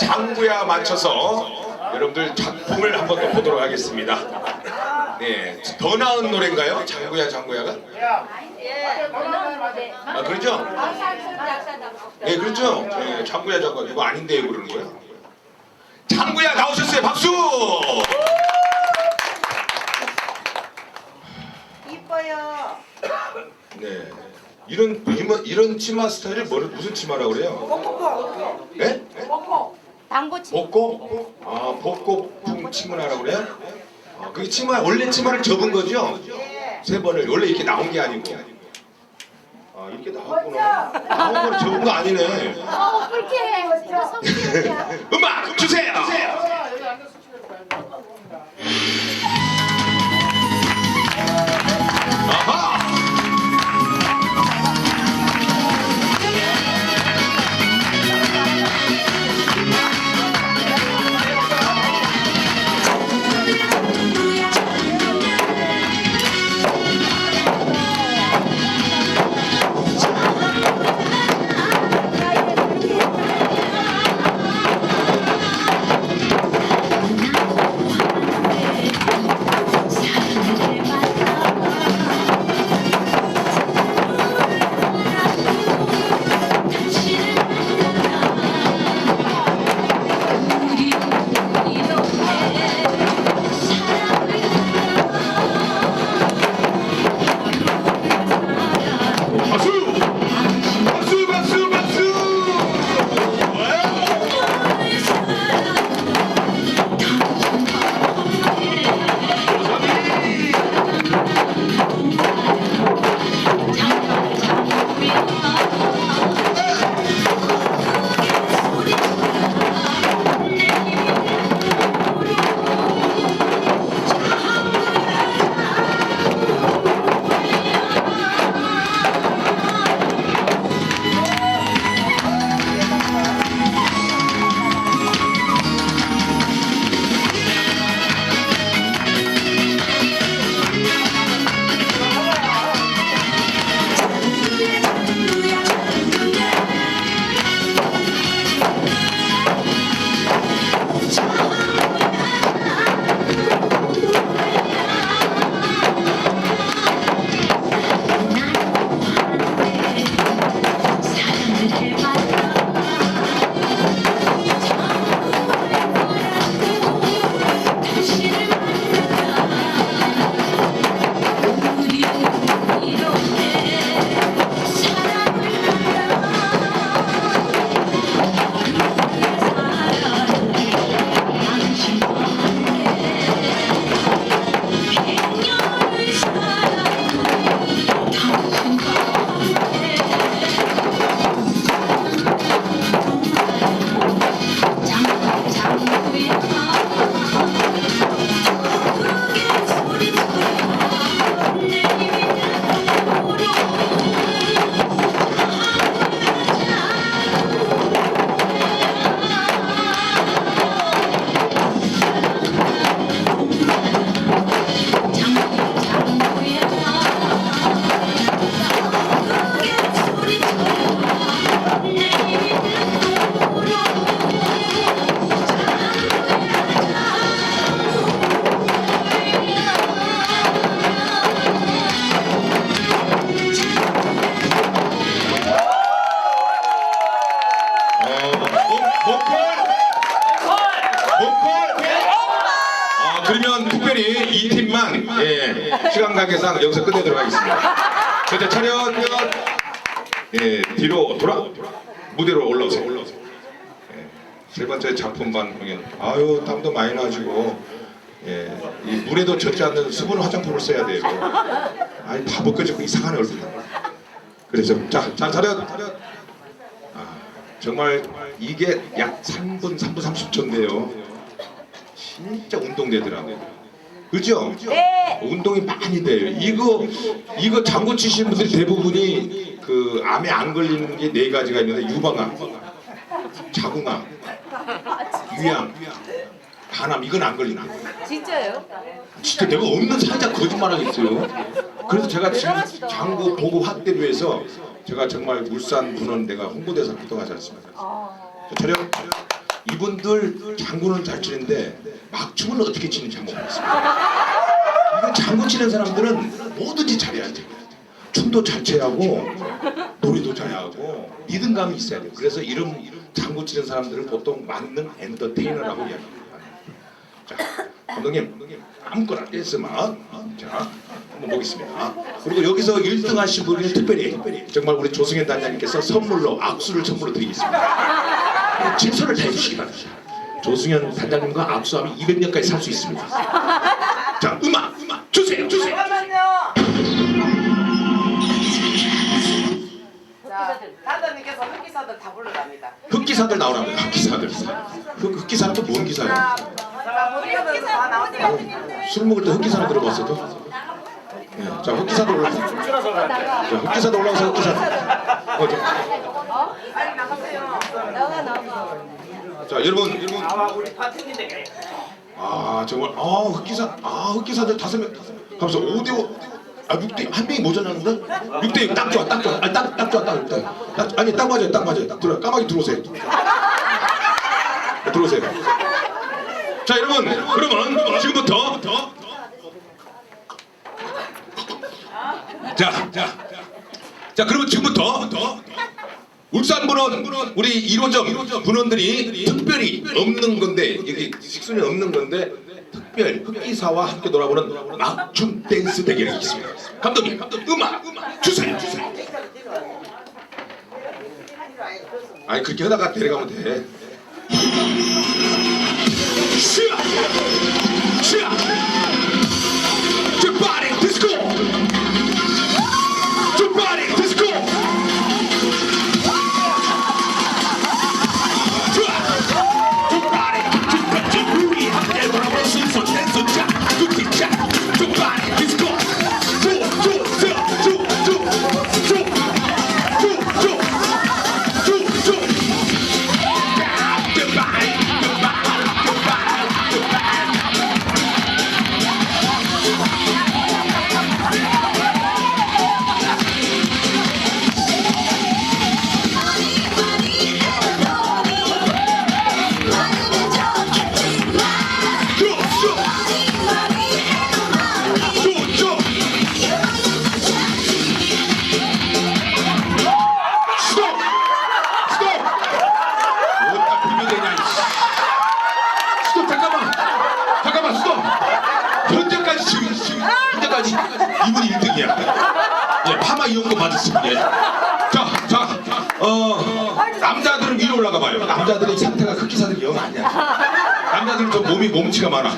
장구야 맞춰서 여러분들 작품을 한 번 더 보도록 하겠습니다. 네, 더 나은 노래인가요? 장구야 장구야가? 아 그렇죠? 네 그렇죠. 네, 장구야 장구야 이거 아닌데 그러는 거예요. 장구야 나오셨어요. 박수. 이뻐요. 네. 이런 이런, 치마 스타일을 뭐를 무슨 치마라고 그래요? 뽀뽀뽀. 네? 당고치. 복고? 아 복고풍 치마라고 그래요? 아, 그 치마 원래 치마를 접은 거죠? 예. 세 번을 원래 이렇게 나온 게 아니고. 아 이렇게 나왔구나. 나온 걸 접은 거 아니네. 어, 불쾌해. 이거 성질이야. 음악 어, 그러면 특별히 이 팀만 예, 시간 관계상 여기서 끝내도록 하겠습니다. 자, 차렷 예, 뒤로 돌아 무대로 올라오세요. 예, 세 번째 작품반 공연 아유 땀도 많이 나시고 예, 이 물에도 젖지 않는 수분 화장품을 써야 돼요. 아니 다 벗겨지고 이상한 얼굴. 그래서 자, 자 차렷 아, 정말 이게 약 3분, 3분 30초인데요. 진짜 운동되더라고요. 그죠? 네. 운동이 많이 돼요. 이거 이거 장구 치시는 분들이 대부분이 그 암에 안 걸리는 게 네 가지가 있는데 유방암, 자궁암, 위암, 간암 이건 안 걸리나? 진짜요? 진짜 내가 없는 살짝 거짓말하겠어요. 그래서 제가 지금 장구 보고 확대를 위해서 제가 정말 울산 분원 내가 홍보대사 활동하지 않습니까? 어. 자, 촬영 이분들 장구는 잘 치는데 막춤은 어떻게 치는지 한번 보겠습니다. 이거 장구 치는 사람들은 뭐든지 잘해야 돼. 춤도 잘 춰야 하고 노래도 잘해야 하고 리듬감이 있어야 돼. 그래서 이름 장구 치는 사람들을 보통 만능 엔터테이너라고 이야기합니다. 자, 감독님 아무거나 댄스만 자 한번 보겠습니다. 그리고 여기서 1등 하신 분은 특별히 정말 우리 조승현 단장님께서 선물로 악수를 선물로 드리겠습니다. 최선을 다해주시기 바랍니다. 조승현 단장님과 악수하면 200년까지 살 수 있습니다. 자 음악 음악 주세요 주세요. 잠깐만요. 자, 흑기사들 다 불러갑니다. 흑기사들. 흑기사들. 흑, 흑기사는 또 뭔 기사예요? 자, 모두들 다 나오세요. 술 먹을 때 흑기사는 들어봤어도? 네, 자 흑기사도 올라가서 자, 흑기사도 올라가서 흑기사 어, 자, 빨리 나가세요. 나가 나가. 자 여러분 여러분. 우리 파트인데 아 정말 아 흑기사 아 흑기사들 다섯 명 하면서 5대5 아 6대 한 명이 모자라는데 6대 딱 좋아 딱 좋아. 아니 딱딱 좋아 딱, 딱, 딱 아니 딱 맞아요 딱 맞아요. 딱 들어 까마귀 들어오세요. 네, 들어오세요. 자 여러분 그러면 지금부터 자, 자, 자, 그러면 지금부터 울산 분원 우리 1호점 분원들이 특별히 없는 건데 여기 식순이 없는 건데 특별 흑기사와 함께 놀아보는 막춤 댄스 대결이 있습니다. 감독님, 음악, 음악 주세요, 주세요. 아니 그렇게 하다가 데려가면 돼. 1등까지 이분이 1등이야. 예, 파마 이용도 맞았어 예. 자, 자, 어, 남자들은 위로 올라가 봐요. 남자들은 상태가 흑기사들 영 아니야 남자들은 좀 몸이 몸치가 많아.